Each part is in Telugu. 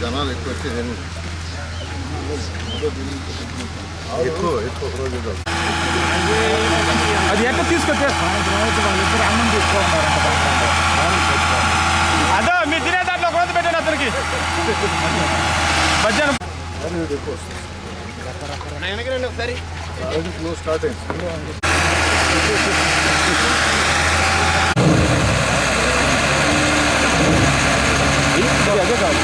జనాలు ఎక్కువ వచ్చేది ఎక్కువ ఎక్కువ రోజు అది ఎక్కడ తీసుకొచ్చే వాళ్ళిద్దరు అన్నం తీసుకోమన్నారంట అదో మీ తినే దాంట్లో కోత పెట్టాను అతనికి. మధ్యాహ్నం. ఫ్లో స్టార్ట్ అయింది అదే కాదు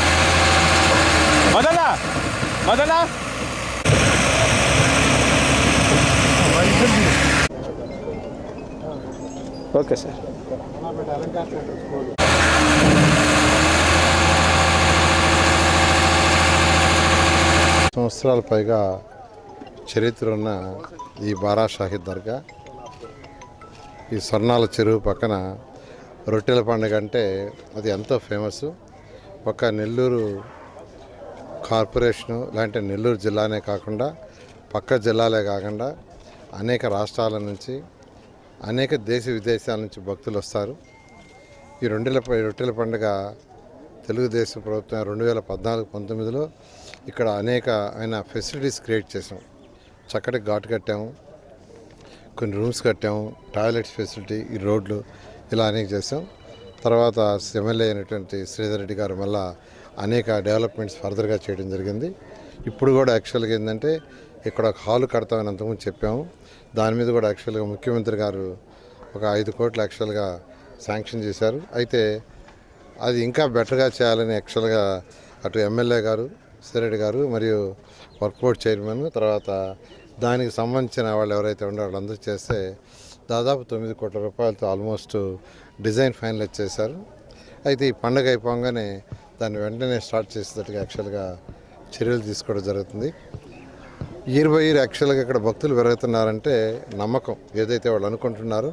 మొదలా మొదలా ఓకే సార్ సంవత్సరాల పైగా చరిత్ర ఉన్న ఈ బారా షాహిద్ దర్గా ఈ స్వర్ణాల చెరువు పక్కన రొట్టెల పండుగ అంటే అది ఎంతో ఫేమస్ ఒక నెల్లూరు కార్పొరేషను లాంటి నెల్లూరు జిల్లానే కాకుండా పక్క జిల్లాలే కాకుండా అనేక రాష్ట్రాల నుంచి అనేక దేశ విదేశాల నుంచి భక్తులు వస్తారు. ఈ రెండేళ్ళ రొట్టెల పండుగ తెలుగుదేశం ప్రభుత్వం రెండు వేల పద్నాలుగు పంతొమ్మిదిలో ఇక్కడ అనేక ఆయన ఫెసిలిటీస్ క్రియేట్ చేసాం చక్కటి ఘాటు కట్టాము. కొన్ని రూమ్స్ కట్టాము టాయిలెట్స్ ఫెసిలిటీ ఈ రోడ్లు ఇలా అనేక చేసాం. తర్వాత ఎమ్మెల్యే అయినటువంటి శ్రీధర్ రెడ్డి గారు మళ్ళా అనేక డెవలప్మెంట్స్ ఫర్దర్గా చేయడం జరిగింది. ఇప్పుడు కూడా యాక్చువల్గా ఏంటంటే ఇక్కడ ఒక హాల్ కడతామని అంతకుముందు చెప్పాము. దాని మీద కూడా యాక్చువల్గా ముఖ్యమంత్రి గారు ఒక ఐదు కోట్లు యాక్చువల్గా శాంక్షన్ చేశారు. అయితే అది ఇంకా బెటర్గా చేయాలని యాక్చువల్గా అటు ఎమ్మెల్యే గారు సిరెడ్డి గారు మరియు వర్క్ బోర్డ్ చైర్మన్ తర్వాత దానికి సంబంధించిన వాళ్ళు ఎవరైతే ఉన్నారో వాళ్ళందరూ చేస్తే దాదాపు తొమ్మిది కోట్ల రూపాయలతో ఆల్మోస్ట్ డిజైన్ ఫైనల్ చేశారు. అయితే ఈ పండగ అయిపోగానే దాన్ని వెంటనే స్టార్ట్ చేసేటట్టుగా యాక్చువల్గా చర్యలు తీసుకోవడం జరుగుతుంది. ఇయర్ బై ఇయర్ యాక్చువల్గా ఇక్కడ భక్తులు పెరుగుతున్నారంటే నమ్మకం ఏదైతే వాళ్ళు అనుకుంటున్నారో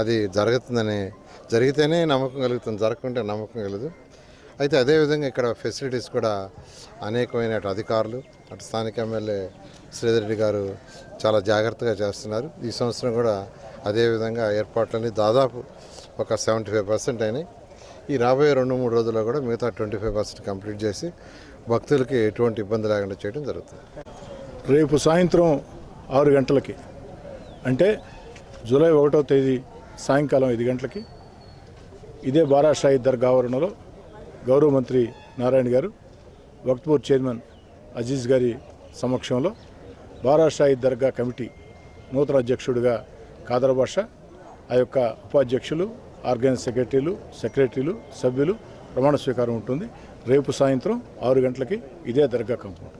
అది జరుగుతుందని జరిగితేనే నమ్మకం కలుగుతుంది జరగకుంటే నమ్మకం కలదు. అయితే అదేవిధంగా ఇక్కడ ఫెసిలిటీస్ కూడా అనేకమైన అటు అధికారులు అటు స్థానిక ఎమ్మెల్యే శ్రీధర్ రెడ్డి గారు చాలా జాగ్రత్తగా చేస్తున్నారు. ఈ సంవత్సరం కూడా అదేవిధంగా ఏర్పాట్లన్నీ దాదాపు ఒక సెవెంటీ ఫైవ్ పర్సెంట్ అయినాయి. ఈ రాబోయే రెండు మూడు రోజుల్లో కూడా మిగతా ట్వంటీ ఫైవ్ పర్సెంట్ కంప్లీట్ చేసి భక్తులకి ఎటువంటి ఇబ్బంది లేకుండా చేయడం జరుగుతుంది. రేపు సాయంత్రం ఆరు గంటలకి అంటే జూలై ఒకటో తేదీ సాయంకాలం ఐదు గంటలకి ఇదే బారాషాయి దర్గా ఆవరణలో గౌరవ మంత్రి నారాయణ గారు వక్త్పూర్ చైర్మన్ అజీజ్ గారి సమక్షంలో బారాషాయి దర్గా కమిటీ నూతన అధ్యక్షుడిగా కాదర్ భాష ఆ యొక్క ఉపాధ్యక్షులు ఆర్గనైజ్ సెక్రటరీలు సెక్రటరీలు సభ్యులు ప్రమాణ స్వీకారం ఉంటుంది. రేపు సాయంత్రం ఆరు గంటలకి ఇదే దర్గా కంపౌండ్.